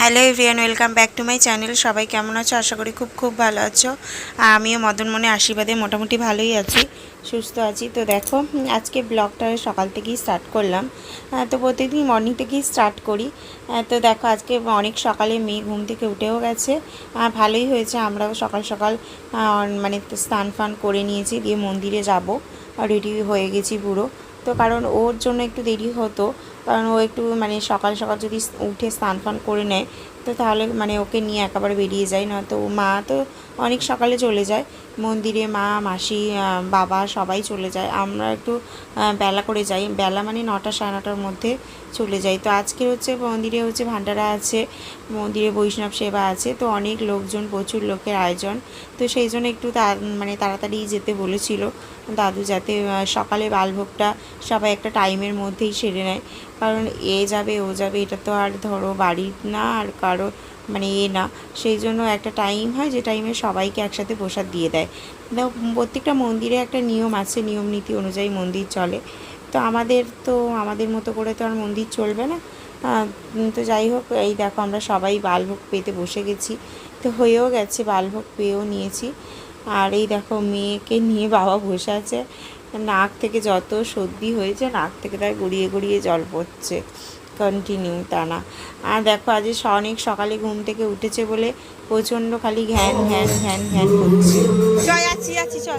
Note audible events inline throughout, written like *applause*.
Hello everyone welcome back to my channel. সবাই কেমন আছো? আশা করি খুব খুব ভালো আছো। আমিও মদন মনে আশীর্বাদে মোটামুটি ভালোই আছি, সুস্থ আছি। তো দেখো, আজকে ব্লগটা সকাল থেকেই স্টার্ট করলাম। তো প্রত্যেকদিন মর্নিং থেকেই স্টার্ট করি। তো দেখো, আজকে অনেক সকালে মেয়ে ঘুম থেকে উঠেও গেছে। ভালোই হয়েছে, আমরাও সকাল সকাল মানে স্নান ফান করে নিয়েছি, দিয়ে মন্দিরে যাব। রেডি হয়ে গেছি পুরো। তো কারণ ওর জন্য একটু দেরি হতো। কারণ ও একটু মানে সকাল সকাল যদি উঠে স্নান ফান করে নেয়, তো তাহলে মানে ওকে নিয়ে একেবারে বেরিয়ে যায়। না তো মা তো অনেক সকালে চলে যায়। মন্দিরে মা, মাসি বাবা সবাই চলে যায়। আমরা একটু বেলা করে যাই। বেলা মানে নটা সাড়ে নটার মধ্যে চলে যাই। তো আজকে হচ্ছে মন্দিরে হচ্ছে ভান্ডারা আছে, মন্দিরে বৈষ্ণব সেবা আছে। তো অনেক লোকজন, প্রচুর লোকের আয়োজন। তো সেই জন্য একটু মানে তাড়াতাড়ি যেতে বলেছিল। দাদু যাতে সকালে বালভোগটা সবাই একটা টাইমের মধ্যেই সেরে নেয়। কারণ এ যাবে, ও যাবে, এটা তো আর ধরো বাড়ির না, আর কারও মানে এ না। সেই জন্য একটা টাইম হয়, যে টাইমে সবাইকে একসাথে প্রসাদ দিয়ে দেয়। দেখো প্রত্যেকটা মন্দিরে একটা নিয়ম আছে, নিয়ম নীতি অনুযায়ী মন্দির চলে। তো আমাদের তো, আমাদের মতো করে তো আর মন্দির চলবে না। তো যাই হোক, এই দেখো আমরা সবাই বালভোগ পেতে বসে গেছি। তো হয়েও গেছে, বালভোগ পেয়েও নিয়েছি। আর এই দেখো মেয়েকে নিয়ে বাবা বসে আছে। নাক থেকে যত সর্দি হয়েছে, নাক থেকে তাই গড়িয়ে গড়িয়ে জল পড়ছে। কন্টিনিউ টানা। আর দেখো, আজ অনেক সকালে ঘুম থেকে উঠেছে বলে প্রচণ্ড খালি ঘ্যান ঘ্যান ঘ্যান ঘ্যান করছে। চল আছি আছি, চল।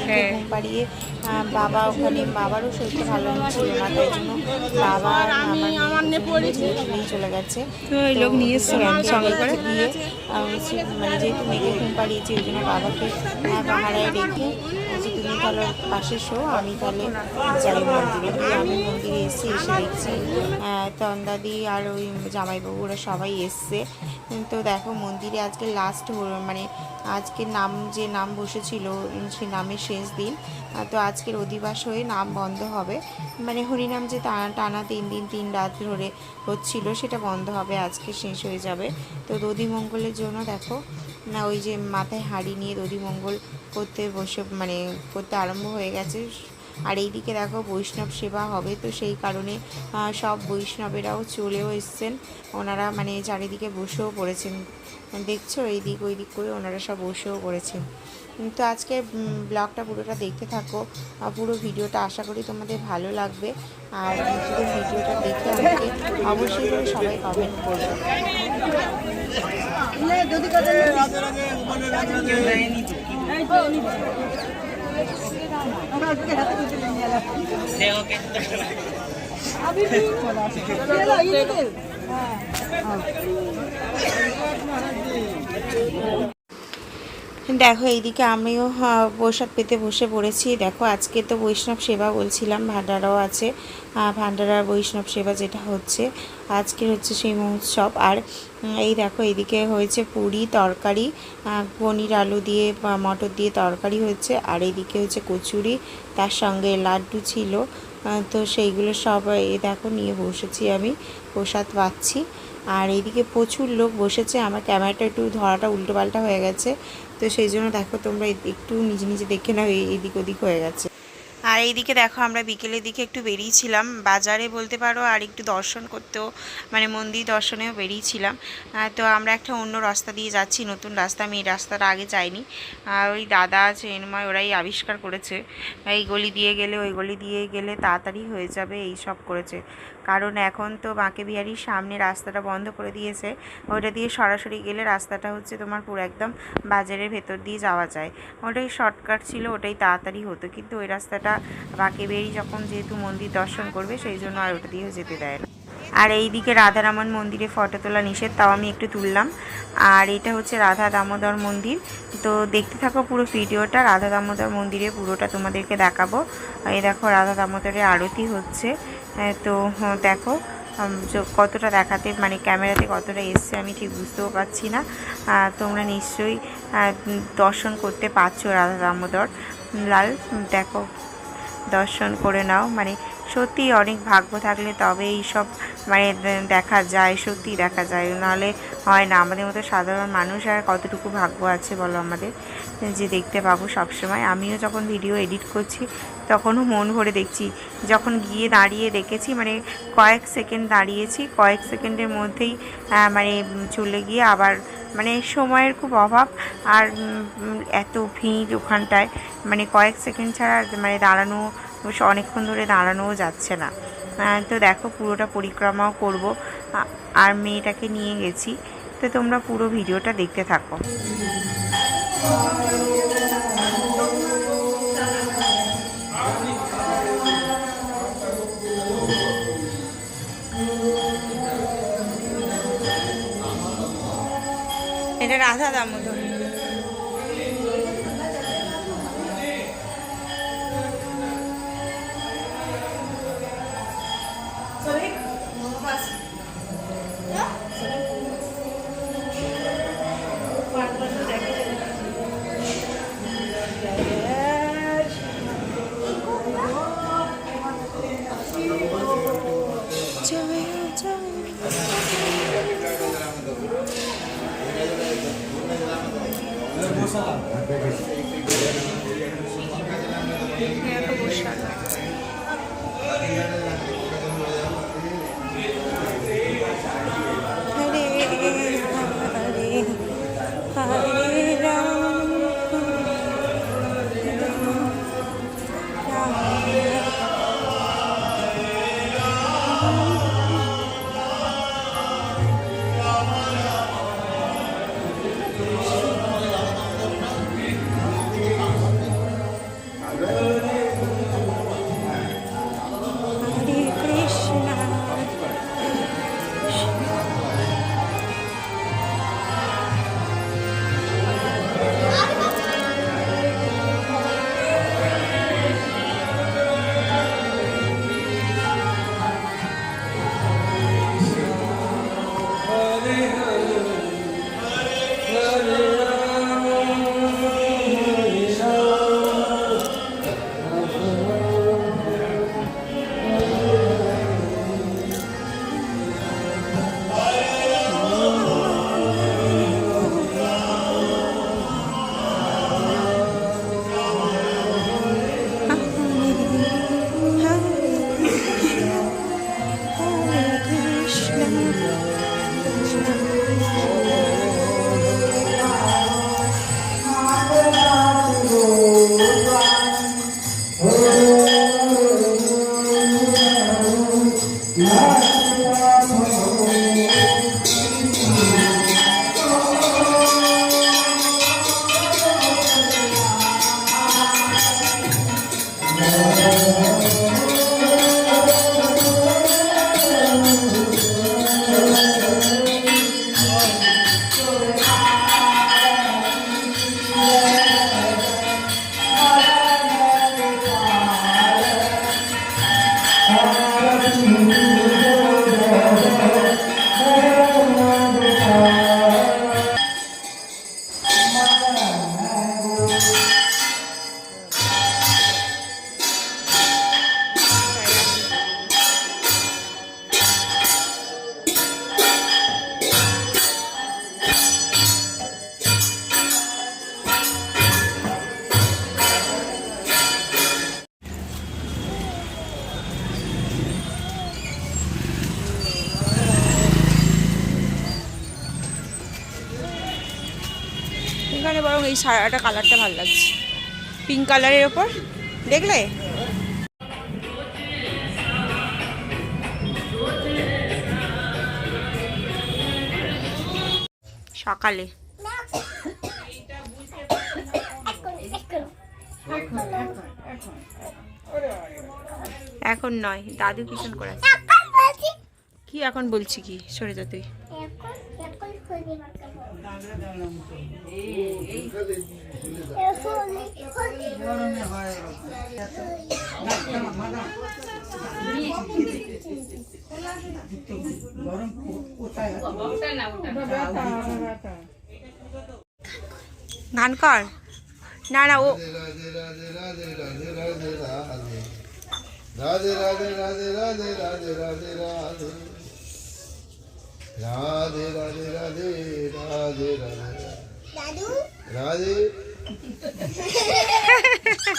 মেয়েকে ঘুম পাড়িয়ে বাবা ওখানে বাবারও শরীরটা ভালো ছিল না তাই জন্য বাবা আমার নিয়ে চলে গেছে। লোক নিয়ে এসছে সঙ্গে করে? হচ্ছে মানে যেহেতু মেয়েকে ঘুম পাড়িয়েছি ওই জন্য বাবাকে আহ, পাহারায় রেখে তাহলে পাশে শো, আমি তাহলে যাই মন্দিরে আমি মন্দিরে এসে এসে দেখছি তন্দাদি আর ওই জামাইবাবু, ওরা সবাই এসছে। তো দেখো মন্দিরে আজকে লাস্ট মানে আজকে নাম, যে নাম বসেছিল সেই নামের শেষ দিন। তো আজকের অধিবাস হয়ে নাম বন্ধ হবে। মানে হরিনাম যে টানা টানা তিন দিন, তিন রাত ধরে হচ্ছিল, সেটা বন্ধ হবে, আজকে শেষ হয়ে যাবে। তো দধিমঙ্গলের জন্য দেখো, না, ওই যে মাথায় হাঁড়ি নিয়ে দধিমঙ্গল করতে বসে মানে করতে আরম্ভ হয়ে গেছে। আর এইদিকে দেখো বৈষ্ণব সেবা হবে, তো সেই কারণে সব বৈষ্ণবেরাও চলেও এসছেন। ওনারা মানে চারিদিকে বসেও পড়েছেন। দেখছ এই দিক ওই দিক করে ওনারা সব বসেও পড়েছেন। তো আজকে ব্লগটা পুরোটা দেখতে থাকো। পুরো ভিডিওটা আশা করি তোমাদের ভালো লাগবে। আর ভিডিওটা দেখে আমাকে অবশ্যই করে সবাই কমেন্ট করবে। আমি দেখো, এইদিকে আমিও প্রসাদ পেতে বসে পড়েছি। দেখো, আজকে তো বৈষ্ণব সেবা বলছিলাম, ভান্ডারাও আছে। ভান্ডারার বৈষ্ণব সেবা যেটা হচ্ছে, আজকে হচ্ছে সেই মহোৎসব। আর এই দেখো, এইদিকে হয়েছে পুরি, তরকারি পনির আলু দিয়ে মটর দিয়ে তরকারি হয়েছে আর এইদিকে হচ্ছে কচুরি, তার সঙ্গে লাড্ডু ছিল। তো সেইগুলো সব এই দেখো, নিয়ে বসেছি আমি, প্রসাদ পাচ্ছি। আর এইদিকে প্রচুর লোক বসেছে। আমার ক্যামেরাটা একটু ধরাটা উল্টো পাল্টা হয়ে গেছে। তো সেই জন্য দেখো তোমরা একটু নিজে নিজে দেখে নাও এদিক ওদিক হয়ে গেছে। আর এইদিকে দেখো আমরা বিকেলের দিকে একটু বেরিয়েছিলাম। বাজারে বলতে পারো আর একটু দর্শন করতেও মানে মন্দির দর্শনেও বেরিয়েছিলাম। তো আমরা একটা অন্য রাস্তা দিয়ে যাচ্ছি, নতুন রাস্তা। আমি এই রাস্তাটা আগে যাইনি। আর ওই দাদা আছে এনময় ওরাই আবিষ্কার করেছে। এই গলি দিয়ে গেলে, ওই গলি দিয়ে গেলে তাড়াতাড়ি হয়ে যাবে, এই সব করেছে। কারণ এখন তো বাঁকে বিহারির সামনে রাস্তাটা বন্ধ করে দিয়েছে। ওটা দিয়ে সরাসরি গেলে রাস্তাটা হচ্ছে তোমার পুরো একদম বাজারের ভেতর দিয়ে যাওয়া যায়। ওটাই শর্টকাট ছিল, ওটাই তাড়াতাড়ি হতো। কিন্তু ওই রাস্তাটা বাঁকে বিহারি যখন যেহেতু মন্দির দর্শন করবে, সেই জন্য আর ওটা দিয়েও যেতে দেয় না। আর এই এইদিকে রাধারামন মন্দিরে ফটো তোলা নিষেধ, তাও আমি একটু তুললাম। আর এটা হচ্ছে রাধা দামোদর মন্দির। তো দেখতে থাকো পুরো ভিডিওটা, রাধা দামোদর মন্দিরে পুরোটা তোমাদেরকে দেখাবো। এই দেখো রাধা দামোদরের আরতি হচ্ছে। তো দেখো কতটা দেখাতে মানে ক্যামেরাতে কতটা এসছে আমি ঠিক বুঝতেও পারছি না। তোমরা নিশ্চয়ই দর্শন করতে পারছ রাধা দামোদর। লাল দেখো, দর্শন করে নাও। মানে সত্যি অনেক ভাগ্য থাকলে তবে এই সব মানে দেখা যায় সত্যি দেখা যায়। নাহলে হয় না। আমাদের মতো সাধারণ মানুষ আর কতটুকু ভাগ্য আছে বলো আমাদের? যে দেখতে পাবো সবসময়। আমিও যখন ভিডিও এডিট করছি, তখনও মন ভরে দেখছি। যখন গিয়ে দাঁড়িয়ে দেখেছি মানে কয়েক সেকেন্ড দাঁড়িয়েছি, কয়েক সেকেন্ডের মধ্যেই মানে চলে গিয়ে আবার মানে সময়ের খুব অভাব। আর এত ভিড় ওখানটায়। মানে কয়েক সেকেন্ড ছাড়া মানে দাঁড়ানো অনেকক্ষণ ধরে দাঁড়ানোও যাচ্ছে না। তো দেখো পুরোটা পরিক্রমাও করব। আর মেয়েটাকে নিয়ে গেছি। তো তোমরা পুরো ভিডিওটা দেখতে থাকো। এটা রাধা দামোদর। 사람. এখানে বরং এই সারাটা কালারটা ভালো লাগছে। পিঙ্ক কালারের ওপর। দেখলে? সকালে। এখন নয়। দাদু কিষণ করে কি এখন বলছি কি? সরে যা তুই খুলি মাখাবো গান কর না না ও রাধে রাধে রাধে রাধে রাধে রাধে রাধে রাধে রাধে রাধে রাধে রাধে রাধে। দাদু? রাধে।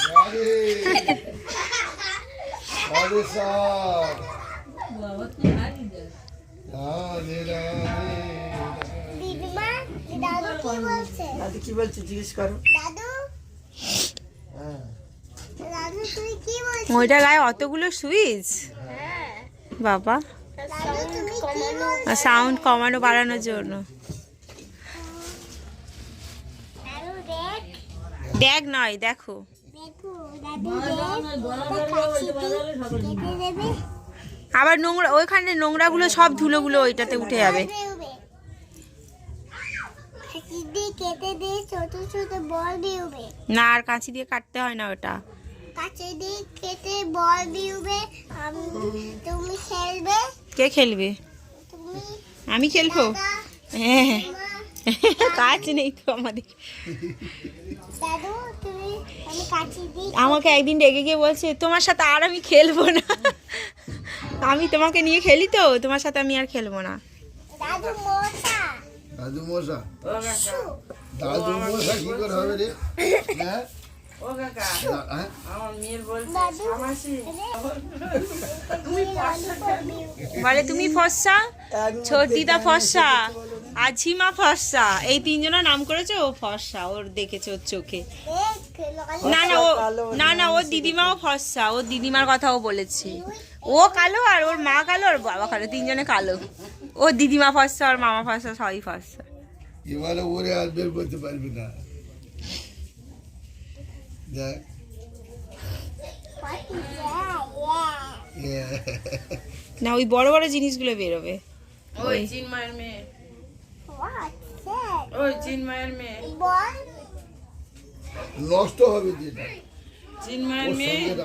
রাধে। রাধে সাহ রাধে রাধে দাদু কি বলছে? জিজ্ঞেস করো। দাদু? হ্যাঁ। ওইটা গায়ে অতগুলো সুইচ? বাবা। সাউন্ড কমানো, বাড়ানোর জন্য। দেখ নয়, দেখো। আবার নোংরা, ওইখানে নোংরাগুলো সব ধুলোগুলো ওইটাতে উঠে যাবে। না, আর কাঁচি দিয়ে কাটতে হয় না ওটা। কাঁচি দিয়ে কেটে বল দিবে তুমি খেলবে। কে খেলবে? আমি খেলব? দাদা হ্যাঁ। কাজ নেই তো আমাদের। দাদু তুমি আমি কাঁচি দিয়ে আমাকে একদিন রেগে গিয়ে বলছে তোমার সাথে আর আমি খেলব না। আমি তোমাকে নিয়ে খেলি তো তোমার সাথে আমি আর খেলব না। দাদু মশা। দাদু মশা কি করে হবে রে? হ্যাঁ? ও কাকা হ্যাঁ? আমার মেয়ের বলছে বলে তুমি ফর্সা? ছোটিদা ফর্সা? আছিমা ফর্সা? এই তিনজনের নাম করেছে ও ফর্সা ওর দেখেছে ওর চোখে। না না ও না না ওর দিদিমাও ফর্সা ওর দিদিমার কথাও বলেছে। ও কালো আর ওর মা কালো আর বাবা কালো তিনজনে কালো। ওর দিদিমা ফর্সা আর মামা ফর্সা সবই ফর্সা। এবারে ওরে আর বের করতে পারবি না। *laughs* না ওই বড় বড় জিনিসগুলো বেরোবে। ওই জিন মায়ের মেয়ে। ওই জিন মায়ের মেয়ে। নষ্ট হবে জিন মায়ের মেয়ে।